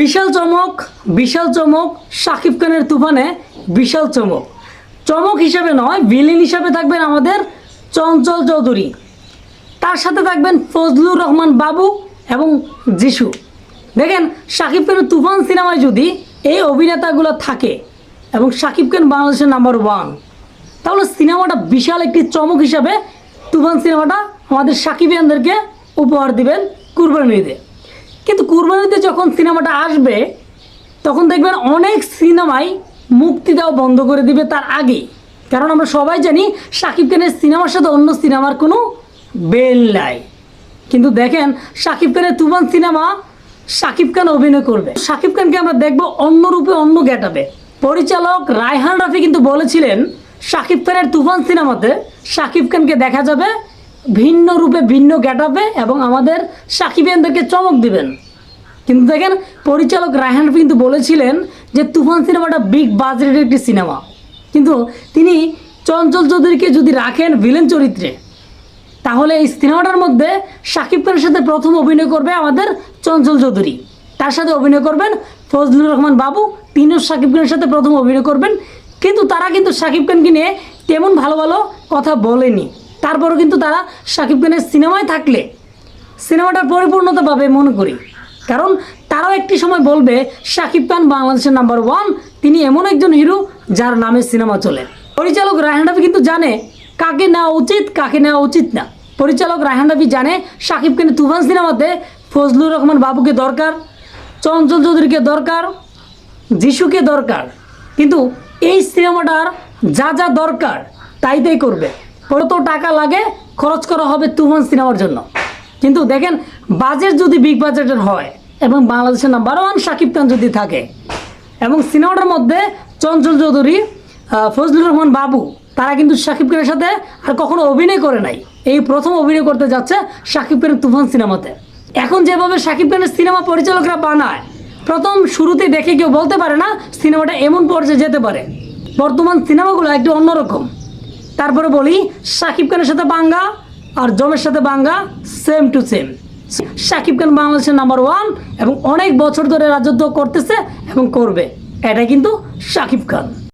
বিশাল চমক বিশাল চমক, শাকিব খানের তুফানে বিশাল চমক। চমক হিসাবে নয় ভিলেন হিসাবে থাকবেন আমাদের চঞ্চল চৌধুরী। তার সাথে থাকবেন ফজলুর রহমান বাবু এবং যিশু। দেখেন, শাকিব খানের তুফান সিনেমায় যদি এই অভিনেতাগুলো থাকে এবং শাকিব খান বাংলাদেশের নাম্বার ওয়ান তাহলে সিনেমাটা বিশাল একটি চমক হিসাবে তুফান সিনেমাটা আমাদের সাকিবিয়ানদেরকে উপহার দিবেন কুরবানিতে কিন্তু কুরবানিতে যখন সিনেমাটা আসবে, তখন দেখবেন অনেক সিনেমাই মুক্তি দেওয়া বন্ধ করে দিবে তার আগেই কারণ আমরা সবাই জানি শাকিব খানের সিনেমার সাথে অন্য সিনেমার কোনো বেল নাই। কিন্তু দেখেন শাকিব খানের তুফান সিনেমা শাকিব খান অভিনয় করবে। শাকিব খানকে আমরা দেখব অন্য রূপে অন্য গেটাবে পরিচালক রায়হান রাফি কিন্তু বলেছিলেন, শাকিব খানের তুফান সিনেমাতে শাকিব খানকে দেখা যাবে ভিন্ন রূপে, ভিন্ন গেটাবে এবং আমাদের সাকিবিয়ানদেরকে চমক দিবেন। কিন্তু দেখেন পরিচালক রায়হান কিন্তু বলেছিলেন যে তুফান সিনেমাটা বিগ বাজেটের একটি সিনেমা। কিন্তু তিনি চঞ্চল চৌধুরীকে যদি রাখেন ভিলেন চরিত্রে, তাহলে এই সিনেমাটার মধ্যে শাকিব খানের সাথে প্রথম অভিনয় করবে আমাদের চঞ্চল চৌধুরী। তার সাথে অভিনয় করবেন ফজলুর রহমান বাবু, তিনিও শাকিব খানের সাথে প্রথম অভিনয় করবেন। কিন্তু তারা কিন্তু শাকিব খানকে নিয়ে তেমন ভালো ভালো কথা বলেনি। তারপরও কিন্তু তারা শাকিব খানের সিনেমায় থাকলে সিনেমাটা পরিপূর্ণতা পাবে মনে করি। কারণ তারাও একটি সময় বলবে, শাকিব খান বাংলাদেশের নাম্বার ওয়ান তিনি এমন একজন হিরো যার নামে সিনেমা চলে। পরিচালক রায়হান রাফি কিন্তু জানে কাকে নেওয়া উচিত, কাকে নেওয়া উচিত না। পরিচালক রায়হান রাফি জানে শাকিব খানের তুফান সিনেমাতে ফজলুর রহমান বাবুকে দরকার, চঞ্চল চৌধুরীকে দরকার, যিশুকে দরকার। কিন্তু এই সিনেমাটার যা যা দরকার তাই তাই করবে। কত টাকা লাগে, খরচ করা হবে তুফান সিনেমার জন্য। কিন্তু দেখেন, বাজেট যদি বিগ বাজেটের হয় এবং বাংলাদেশের নাম্বার ওয়ান শাকিব খান যদি থাকে। এবং সিনেমাটার মধ্যে চঞ্চল চৌধুরী ফজলুর রহমান বাবু, তারা কিন্তু শাকিব খানের সাথে আর কখনো অভিনয় করে নাই। এই প্রথম অভিনয় করতে যাচ্ছে শাকিব খানের তুফান সিনেমাতে। এখন যেভাবে শাকিব খানের সিনেমা পরিচালকরা বানায়, প্রথম শুরুতে দেখে কেউ বলতে পারে না সিনেমাটা এমন পর্যায়ে যেতে পারে। বর্তমান সিনেমাগুলো একটু অন্যরকম। তারপরে বলি শাকিব খানের সাথে বাঙ্গা আর জমের সাথে বাঙ্গা same to same Shakib Khan বাংলাদেশের নাম্বার ওয়ান এবং অনেক বছর ধরে রাজত্ব করতেছে এবং করবে। এটা কিন্তু সাকিব খান।